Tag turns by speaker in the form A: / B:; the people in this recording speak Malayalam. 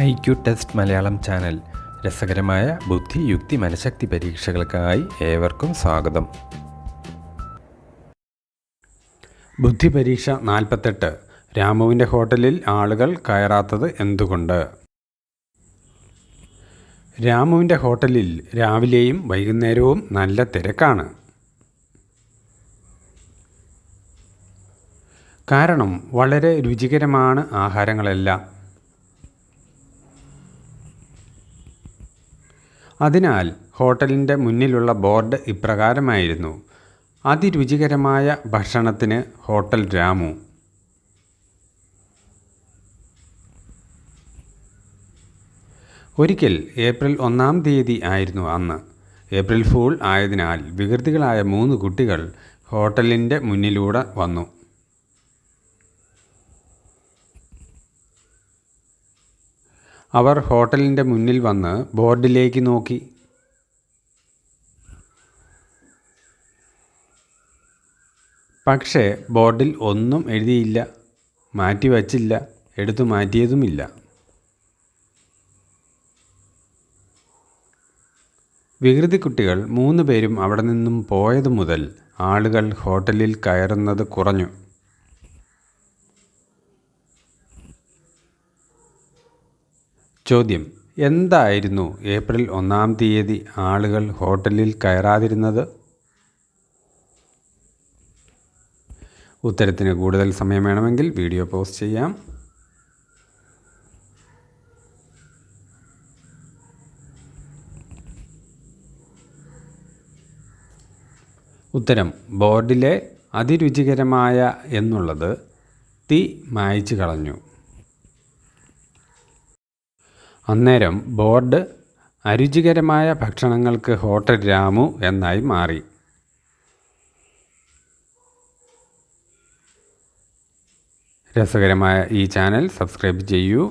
A: I Q test Malayalam channel. രസകരമായ ബുദ്ധി യുക്തി മനഃശക്തി പരീക്ഷകൾക്കായി ഏവർക്കും സ്വാഗതം. ബുദ്ധി പരീക്ഷ നാൽപ്പത്തെട്ട്. രാമുവിന്റെ ഹോട്ടലിൽ ആളുകൾ കയറാത്തത് എന്തുകൊണ്ട്? രാമുവിന്റെ ഹോട്ടലിൽ രാവിലെയും വൈകുന്നേരവും നല്ല തിരക്കാണ്. കാരണം വളരെ രുചികരമാണ് ആഹാരങ്ങളെല്ലാം. അതിനാൽ ഹോട്ടലിന്റെ മുന്നിലുള്ള ബോർഡ് ഇപ്രകാരമായിരുന്നു. അതിരുചികരമായ ഭക്ഷണത്തിന് ഹോട്ടൽ രാമു. ഒരിക്കൽ ഏപ്രിൽ ഒന്നാം തീയതി ആയിരുന്നു അന്ന്. ഏപ്രിൽ ഫൂൾ ആയതിനാൽ വികൃതികളായ മൂന്ന് കുട്ടികൾ ഹോട്ടലിന്റെ മുന്നിലൂടെ വന്നു. അവർ ഹോട്ടലിന്റെ മുന്നിൽ വന്ന് ബോർഡിലേക്ക് നോക്കി. പക്ഷേ ബോർഡിൽ ഒന്നും എഴുതിയില്ല. മാറ്റി വച്ചില്ല എടുത്തു മാറ്റിയതുമില്ല. വികൃതി കുട്ടികൾ മൂന്ന് പേരും അവിടെ നിന്നും പോയതു മുതൽ ആളുകൾ ഹോട്ടലിൽ കയറുന്നത് കുറഞ്ഞു. ചോദ്യം. എന്തായിരുന്നു ഏപ്രിൽ ഒന്നാം തീയതി ആളുകൾ ഹോട്ടലിൽ കയറാതിരുന്നത്? ഉത്തരത്തിന് കൂടുതൽ സമയം വേണമെങ്കിൽ വീഡിയോ പോസ്റ്റ് ചെയ്യാം. ഉത്തരം ബോർഡിലെ അതിരുചികരമായ എന്നുള്ളത് തീ മായ്ച്ചു കളഞ്ഞു. അന്നേരം ബോർഡ് അരുചികരമായ ഭക്ഷണങ്ങൾക്ക് ഹോട്ടൽ രാമു എന്നായി മാറി. രസകരമായ ഈ ചാനൽ സബ്സ്ക്രൈബ് ചെയ്യൂ.